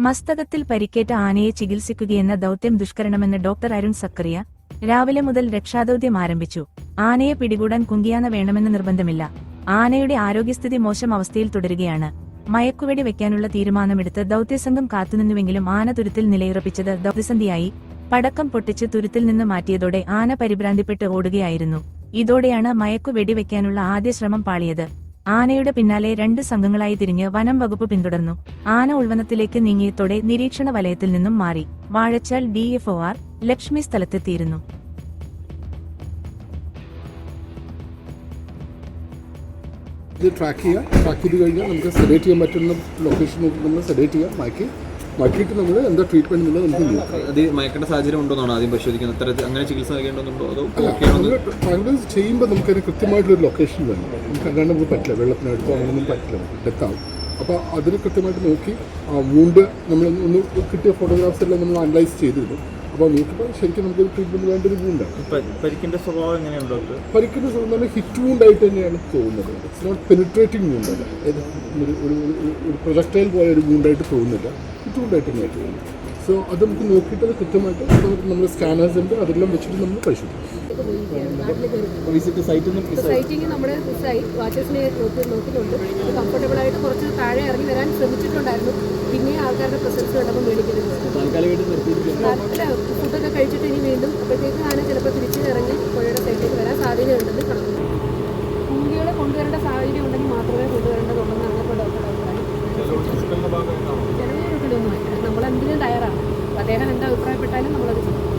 മസ്തകത്തിൽ പരിക്കേറ്റ ആനയെ ചികിത്സിക്കുകയെന്ന ദൌത്യം ദുഷ്കരണമെന്ന് ഡോക്ടർ അരുൺ സക്കറിയ രാവിലെ മുതൽ രക്ഷാദൌത്യം ആരംഭിച്ചു. ആനയെ പിടികൂടാൻ കുങ്കിയാന വേണമെന്ന് നിർബന്ധമില്ല. ആനയുടെ ആരോഗ്യസ്ഥിതി മോശം അവസ്ഥയിൽ തുടരുകയാണ്. മയക്കുവെടി വെക്കാനുള്ള തീരുമാനമെടുത്ത് ദൌത്യസംഘം കാത്തുനിന്നുവെങ്കിലും ആന തുരുത്തിൽ നിലയുറപ്പിച്ചത് ദൌത്യസന്ധിയായി. പടക്കം പൊട്ടിച്ച് തുരുത്തിൽ നിന്ന് മാറ്റിയതോടെ ആന പരിഭ്രാന്തിപ്പെട്ട് ഓടുകയായിരുന്നു. ഇതോടെയാണ് മയക്കു വെടിവെക്കാനുള്ള ആദ്യ ശ്രമം പാളിയത്. ആനയുടെ പിന്നാലെ രണ്ട് സംഘങ്ങളായി തിരിഞ്ഞ് വനം വകുപ്പ് പിന്തുടർന്നു. ആന ഉൾവനത്തിലേക്ക് നീങ്ങിയതോടെ നിരീക്ഷണ വലയത്തിൽ നിന്നും മാറി. Vazhachal D F O R Lakshmi സ്ഥലത്തെത്തിയിരുന്നു. ഇത് ട്രാക്ക് ചെയ്യുക ട്രാക്ക് ചെയ്ത് കഴിഞ്ഞാൽ നമുക്ക് സെഡേറ്റ് ചെയ്യാൻ പറ്റുന്ന ലൊക്കേഷൻ നമ്മൾ സെഡേറ്റ് ചെയ്യുക മാറ്റി മാറ്റിയിട്ട് നമ്മൾ എന്താ ട്രീറ്റ്മെന്റ് എന്നുള്ളത് നമുക്ക് നോക്കാം. അത് മയക്കേണ്ട സാഹചര്യം ഉണ്ടോന്നാണ് ആദ്യം പരിശോധിക്കുന്നത്? അത്ര അങ്ങനെ ചികിത്സ നൽകേണ്ടതുണ്ടോ? അതോ അല്ല ചെയ്യുമ്പോൾ നമുക്ക് നമ്മൾ ട്രാങ്കുലൈസ് ചെയ്യുമ്പോൾ നമുക്കതിന് കൃത്യമായിട്ടൊരു ലൊക്കേഷൻ വേണം. നമുക്ക് അല്ലാണ്ട് നമുക്ക് പറ്റില്ല. വെള്ളത്തിനടുത്തോ അങ്ങനെയൊന്നും പറ്റില്ല. ഡെത്ത് ആവും അപ്പോൾ അതിന് കൃത്യമായിട്ട് നോക്കി ആ വൂണ്ട് നമ്മൾ ഒന്ന് കിട്ടിയ ഫോട്ടോഗ്രാഫ്സ് എല്ലാം നമ്മൾ അനലൈസ് ചെയ്തിരുന്നു. അപ്പോൾ നോക്കിയപ്പോൾ ശരിക്കും നമുക്ക് ട്രീറ്റ്മെന്റ് വേണ്ട ഒരു വൂണ്ടാണ് പരിക്കിന്റെ സ്വഭാവം എങ്ങനെയാണ് ഡോക്ടർ? സ്വഭാവം സുഖം ഹിറ്റ് വൂണ്ടായിട്ട് തന്നെയാണ് തോന്നുന്നത്. ഇറ്റ്സ് നോട്ട് പെനിട്രേറ്റിംഗ് വൂണ്ടല്ല ഒരു- ഒരു പ്രൊജക്ടൈൽ പോയ ഒരു വൂണ്ടായിട്ട് തോന്നുന്നില്ല. ഹിറ്റ് തന്നെ സോ അത് നമുക്ക് നോക്കിയിട്ട് അത് കൃത്യമായിട്ട് നമ്മൾ സ്കാനേഴ്സ് ഉണ്ട് അതെല്ലാം വെച്ചിട്ട് നമ്മൾ പരിശോധിക്കും. വിസിറ്റ് സൈറ്റിൽ നിന്ന് സൈറ്റിങ് നമ്മുടെ സൈറ്റ് വാച്ചേഴ്സിനെ നോക്കി നോക്കുന്നുണ്ട് അത് കംഫർട്ടബിൾ ആയിട്ട് കുറച്ച് താഴെ ഇറങ്ങി വരാൻ ശ്രമിച്ചിട്ടുണ്ടായിരുന്നു. പിന്നെ ആൾക്കാരുടെ പ്രസൻസ് കണ്ടപ്പോൾ ഫുഡൊക്കെ കഴിച്ചിട്ട് ഇനി വീണ്ടും അപ്പോഴത്തേക്ക് ആന ചിലപ്പോൾ തിരിച്ച് ഇറങ്ങി പുഴയുടെ സൈഡിലേക്ക് വരാൻ സാധ്യതയുണ്ടെന്ന് കണക്കുണ്ട് കുങ്കികളെ കൊണ്ടുവരേണ്ട സാഹചര്യം ഉണ്ടെങ്കിൽ മാത്രമേ കൊണ്ടുവരേണ്ടതുള്ളെന്നാണ് ഇപ്പോൾ ഡോക്ടറുടെ അദ്ദേഹം എന്താ അഭിപ്രായപ്പെട്ടാലും നമ്മളത് ചെയ്യും.